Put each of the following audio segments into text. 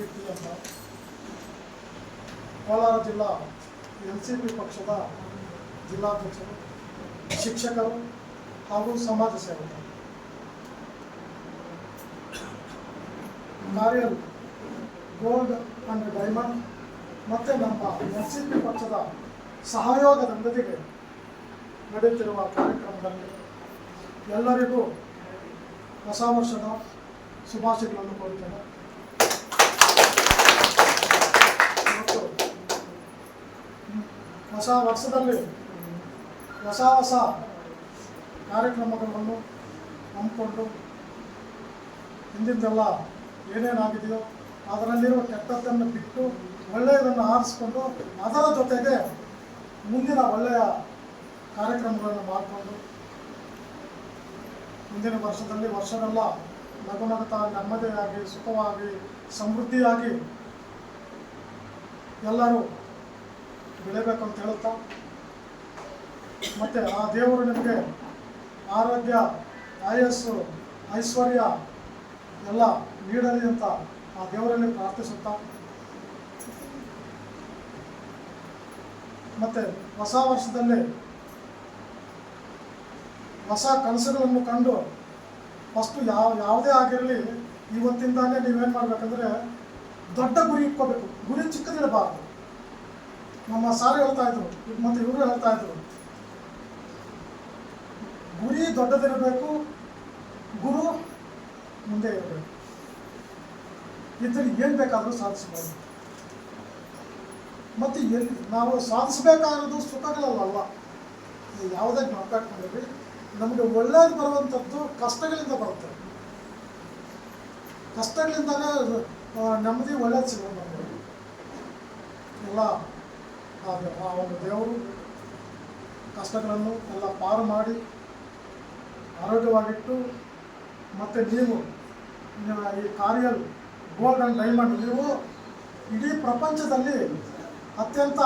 ಕೀರ್ತಿ ಅಂತ ಕೋಲಾರ ಜಿಲ್ಲಾ N C P ಪಕ್ಷದ ಜಿಲ್ಲಾಧ್ಯಕ್ಷರು, ಶಿಕ್ಷಕರು ಹಾಗೂ ಸಮಾಜ ಸೇವಕರು. ನಾರಿಯಲ್, ಗೋಲ್ಡ್ ಅಂಡ್ ಡೈಮಂಡ್ ಮತ್ತು ನಮ್ಮ ಎನ್ ಸಿ ಪಿ ಪಕ್ಷದ ಸಹಯೋಗದೊಂದಿಗೆ ನಡೆಯುತ್ತಿರುವ ಕಾರ್ಯಕ್ರಮದಲ್ಲಿ ಎಲ್ಲರಿಗೂ ಹೊಸ ವರ್ಷದ ಶುಭಾಶಯಗಳನ್ನು ಕೋರುತ್ತೇನೆ ಮತ್ತು ಹೊಸ ವರ್ಷದಲ್ಲಿ ಹೊಸ ಹೊಸ ಕಾರ್ಯಕ್ರಮಗಳನ್ನು ಹಮ್ಮಿಕೊಂಡು ಹಿಂದಿಂದೆಲ್ಲ ಏನೇನಾಗಿದೆಯೋ ಅದರಲ್ಲಿರುವ ಕೆಟ್ಟದ್ದನ್ನು ಬಿಟ್ಟು ಒಳ್ಳೆಯದನ್ನು ಆರಿಸ್ಕೊಂಡು ಅದರ ಜೊತೆಗೆ ಮುಂದಿನ ಒಳ್ಳೆಯ ಕಾರ್ಯಕ್ರಮಗಳನ್ನು ಮಾಡಿಕೊಂಡು ಮುಂದಿನ ವರ್ಷದಲ್ಲಿ ವರ್ಷವೆಲ್ಲ ನಗುನಗುತ್ತಾ ನೆಮ್ಮದಿಯಾಗಿ, ಸುಖವಾಗಿ, ಸಮೃದ್ಧಿಯಾಗಿ ಎಲ್ಲರೂ ಬೆಳಿಬೇಕು ಅಂತ ಹೇಳುತ್ತಾ? ಮತ್ತು ಆ ದೇವರು ನಿಮಗೆ ಆರೋಗ್ಯ, ಆಯಸ್ಸು, ಐಶ್ವರ್ಯ ಎಲ್ಲ ನೀಡಲಿ ಅಂತ ಆ ದೇವರಲ್ಲಿ ಪ್ರಾರ್ಥಿಸುತ್ತಾ? ಮತ್ತು ಹೊಸ ವರ್ಷದಲ್ಲಿ ಹೊಸ ಕನಸುಗಳನ್ನು ಕಂಡು ಫಸ್ಟು ಯಾವ, ಯಾವುದೇ ಆಗಿರಲಿ ಇವತ್ತಿಂದಾನೇ ನೀವೇನು ಮಾಡಬೇಕಂದ್ರೆ ದೊಡ್ಡ ಗುರಿ ಇಟ್ಕೋಬೇಕು. ಗುರಿ ಚಿಕ್ಕದಿರಬಾರ್ದು. ನಮ್ಮ ಸಾರು ಹೇಳ್ತಾ ಇದ್ರು, ಮತ್ತು ಇವರು ಹೇಳ್ತಾ ಇದ್ರು. ಗುರಿ ದೊಡ್ಡದಿರಬೇಕು, ಗುರು ಮುಂದೆ ಇರಬೇಕು. ಇದ್ರಲ್ಲಿ ಏನು ಬೇಕಾದರೂ ಸಾಧಿಸಬಹುದು ಮತ್ತು ಎಲ್ಲಿ ನಾವು ಸಾಧಿಸಬೇಕಾಗಿರೋದು ಸುಖಗಳಲ್ಲ ಯಾವುದೇ ಮಾತಾಡ್ಕೊಂಡಿರಲಿ ನಮಗೆ ಒಳ್ಳೇದು ಬರುವಂಥದ್ದು ಕಷ್ಟಗಳಿಂದ ಬರುತ್ತೆ. ಕಷ್ಟಗಳಿಂದಲೇ ನೆಮ್ಮದಿ ಒಳ್ಳೇದು ಸಿಗೋದು ನಮಗೆ ಎಲ್ಲ ಆ ಆ ಒಂದು ದೇವರು ಕಷ್ಟಗಳನ್ನು ಎಲ್ಲ ಪಾರು ಮಾಡಿ ಆರೋಗ್ಯವಾಗಿಟ್ಟು ಮತ್ತು ನೀವು ಈ ಕಾರ್ಯಲ್ ಗೋಲ್ಡ್ ಆ್ಯಂಡ್ ಡೈಮಂಡ್, ನೀವು ಇಡೀ ಪ್ರಪಂಚದಲ್ಲಿ ಅತ್ಯಂತ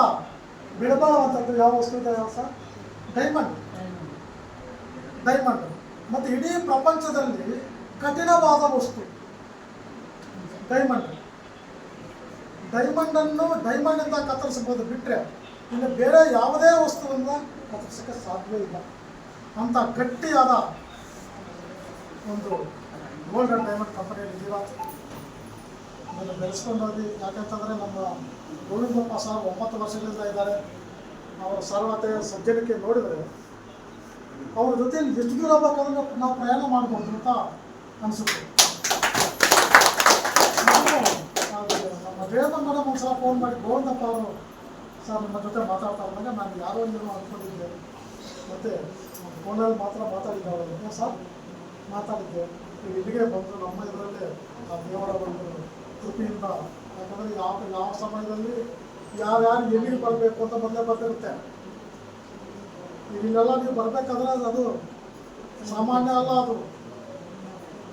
ಬೆಳಬಾಳುವಂಥದ್ದು ಯಾವ ವಸ್ತು ಇದೆ ಸರ್? ಡೈಮಂಡ್. ಡೈಮಂಡ್. ಮತ್ತು ಇಡೀ ಪ್ರಪಂಚದಲ್ಲಿ ಕಠಿಣವಾದ ವಸ್ತು. ಡೈಮಂಡ್. ಡೈಮಂಡನ್ನು ಡೈಮಂಡಿಂದ ಕತ್ತರಿಸ್ಬೋದು ಬಿಟ್ಟರೆ ಇನ್ನು ಬೇರೆ ಯಾವುದೇ ವಸ್ತುವನ್ನು ಕತ್ತರಿಸೋಕ್ಕೆ ಸಾಧ್ಯವೇ ಇಲ್ಲ. ಅಂಥ ಗಟ್ಟಿಯಾದ ಒಂದು ಗೋಲ್ಡ್ ಆ್ಯಂಡ್ ಡೈಮಂಡ್ ಕಂಪನಿಯಲ್ಲಿ ಇದ್ದೀರಾ? ಅದನ್ನು ಬೆಳೆಸ್ಕೊಂಡು ಹೋಗಿ. ಯಾಕಂತಂದರೆ ನಮ್ಮ ಗೋವಿಂದಪ್ಪ ಸರ್ ಒಂಬತ್ತು ವರ್ಷಗಳಿಂದ ಇದ್ದಾರೆ. ಅವರ ಸರ್ವತೆ ಸಜ್ಜನಿಕೆ ನೋಡಿದರೆ ಅವ್ರ ಜೊತೆಯಲ್ಲಿ ಎಷ್ಟು ದೂರ ಬೇಕಾದ್ರೆ ನಾವು ಪ್ರಯಾಣ ಮಾಡ್ಬೋದು ಅಂತ ಅನಿಸುತ್ತೆ ನಾನು ಅದು ನಮ್ಮ ರೇವಣ್ಣ ಮೇಡಮ್ ಒಂದ್ಸಲ ಫೋನ್ ಮಾಡಿ ಗೋವಿಂದಪ್ಪ ಅವರು ಸರ್ ನಮ್ಮ ಜೊತೆ ಮಾತಾಡ್ತಾ ಇದ್ದಾಗ ನಾನು ಯಾರೋ ಏನೋ ಅಂದ್ಕೊಂಡಿದ್ದೆ ಮತ್ತು ಫೋನಲ್ಲಿ ಮಾತ್ರ ಮಾತಾಡಿದ್ದೆ ಅವರಿಗೆ ಸರ್, ಮಾತಾಡಿದ್ದೆ. ನೀವು ಇಲ್ಲಿಗೆ ಬಂದರು ನಮ್ಮ ಇದರಲ್ಲೇ ಆ ದೇವರ ಒಂದು ಕೃಪೆಯಿಂದ ಯಾಕಂದರೆ ಯಾವ ಯಾವ ಸಮಯದಲ್ಲಿ ಯಾರ್ಯಾರು ಎಲ್ಲಿಗೆ ಬರಬೇಕು ಅಂತ ಬಂದೇ ಬರ್ತಿರುತ್ತೆ ಇಲ್ಲೆಲ್ಲ ನೀವು ಬರಬೇಕಾದ್ರೆ ಅದು ಸಾಮಾನ್ಯ ಅಲ್ಲ ಅದು.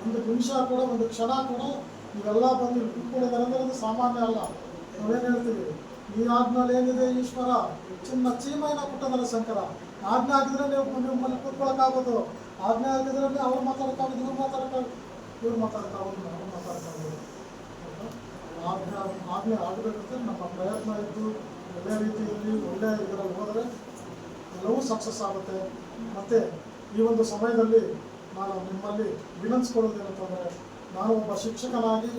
ಒಂದು ನಿಮಿಷ ಕೂಡ, ಒಂದು ಕ್ಷಣ ಕೂಡ ನೀವೆಲ್ಲ ಬಂದು ಕುತ್ಕೊಂಡಿದ್ದಾರೆ ಅಂದರೆ ಅದು ಸಾಮಾನ್ಯ ಅಲ್ಲ. ನಾವೇನು ಹೇಳ್ತೀವಿ? ಈ ಆದ್ಮೇಲೆ ಏನಿದೆ ಈಶ್ವರ? ಚಿನ್ನ ಚೀಮೈನ ಪುಟ್ಟದಲ್ಲ ಶಂಕರ. ಆಜ್ಞೆ ಆಗಿದ್ರೆ ನೀವು ನಿಮ್ಮಲ್ಲಿ ಕೂತ್ಕೊಳ್ಳೋಕ್ಕಾಗೋದು ಆಜ್ಞೆ ಆಗಿದ್ರೆ ಅವ್ರು ಮಾತಾಡೋಕ್ಕಾಗೋದು, ಇವ್ರು ಮಾತಾಡೋಕ್ಕಾಗ ಇವ್ರು ಮಾತಾಡೋಕ್ಕಾಗೋದು ಅವ್ರು ಮಾತಾಡೋಕ್ಕಾಗೋದು. ಆಜ್ಞೆ ಆಜ್ಞೆ ಆಗಬೇಕಂದ್ರೆ ನಮ್ಮ ಪ್ರಯತ್ನ ಇದ್ದು ಒಳ್ಳೆಯ ರೀತಿಯಲ್ಲಿ ಒಳ್ಳೆಯ ಇದರಲ್ಲಿ ಹೋದರೆ ಎಲ್ಲವೂ ಸಕ್ಸಸ್ ಆಗುತ್ತೆ. ಮತ್ತು ಈ ಒಂದು ಸಮಯದಲ್ಲಿ ನಾನು ನಿಮ್ಮಲ್ಲಿ ವಿನಂತಿಸ್ಕೊಳ್ಳೋದೇನಂತಂದರೆ ನಾನು ಒಬ್ಬ ಶಿಕ್ಷಕನಾಗಿ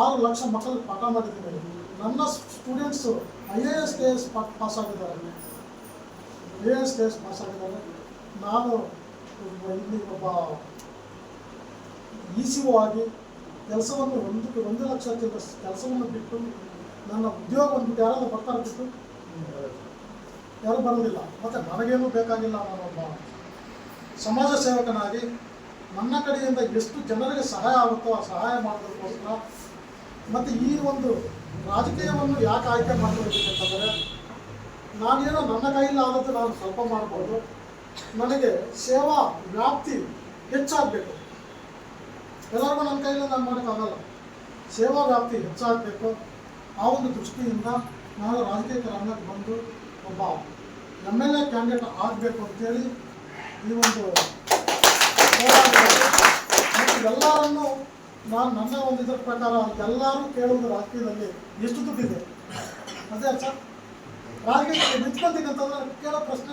ಆರು ಲಕ್ಷ ಮಕ್ಕಳಿಗೆ ಪಾಠ ಮಾಡಿದ್ದೀನಿ ನನ್ನ students I A S K S pass ಆಗಿದ್ದಾರೆ. I A S K S pass ಆಗಿದ್ದಾರೆ. ನಾನು ಒಬ್ಬ, ಇಲ್ಲಿ ಒಬ್ಬ ಇ ಸಿ ಒ ಆಗಿ ಕೆಲಸವನ್ನು ಒಂದು ಒಂದು ಲಕ್ಷ ಕೆಲಸವನ್ನು ಬಿಟ್ಟು ನನ್ನ ಉದ್ಯೋಗವನ್ನು ಬಿಟ್ಟು ಯಾರಾದರೂ ಬರ್ತಾರೆ ಬಿಟ್ಟು? ಯಾರೂ ಬರೋದಿಲ್ಲ ಮತ್ತು ನನಗೇನು ಬೇಕಾಗಿಲ್ಲ ನಾನೊಬ್ಬ ಸಮಾಜ ಸೇವಕನಾಗಿ ನನ್ನ ಕಡೆಯಿಂದ ಎಷ್ಟು ಜನರಿಗೆ ಸಹಾಯ ಆಗುತ್ತೋ ಆ ಸಹಾಯ ಮಾಡೋದಕ್ಕೋಸ್ಕರ ಮತ್ತು ಈ ಒಂದು ರಾಜಕೀಯವನ್ನು ಯಾಕೆ ಆಯ್ಕೆ ಮಾಡ್ಕೊಳ್ಬೇಕಂತಂದರೆ ನಾನೇನೋ ನನ್ನ ಕೈಯಲ್ಲಿ ಆದದ್ದು ನಾನು ಸ್ವಲ್ಪ ಮಾಡ್ಬೋದು. ನನಗೆ ಸೇವಾ ವ್ಯಾಪ್ತಿ ಹೆಚ್ಚಾಗಬೇಕು. ಎಲ್ಲರಿಗೂ ನನ್ನ ಕೈಯಲ್ಲಿ ನಾನು ಮಾಡೋಕ್ಕಾಗಲ್ಲ ಸೇವಾ ವ್ಯಾಪ್ತಿ ಹೆಚ್ಚಾಗಬೇಕು. ಆ ಒಂದು ದೃಷ್ಟಿಯಿಂದ ನಾನು ರಾಜಕೀಯ ರಂಗಕ್ಕೆ ಬಂದು ಒಬ್ಬ ಎಂ ಎಲ್ ಎ ಕ್ಯಾಂಡಿಡೇಟ್ ಆಗಬೇಕು ಅಂತೇಳಿ ಈ ಒಂದು ಮತ್ತು ಎಲ್ಲರನ್ನು ನಾನು ನನ್ನ ಒಂದು ಇದರ ಪ್ರಕಾರ ಎಲ್ಲರೂ ಕೇಳುವುದು ರಾಜಕೀಯದಲ್ಲಿ ಎಷ್ಟು ದುಡ್ಡಿದೆ? ಅದೇ ಸರ್ ರಾಜಕೀಯದಲ್ಲಿ ನಿಂತ್ಕೊಂತೀನಿ ಅಂತಂದ್ರೆ ಕೇಳೋ ಪ್ರಶ್ನೆ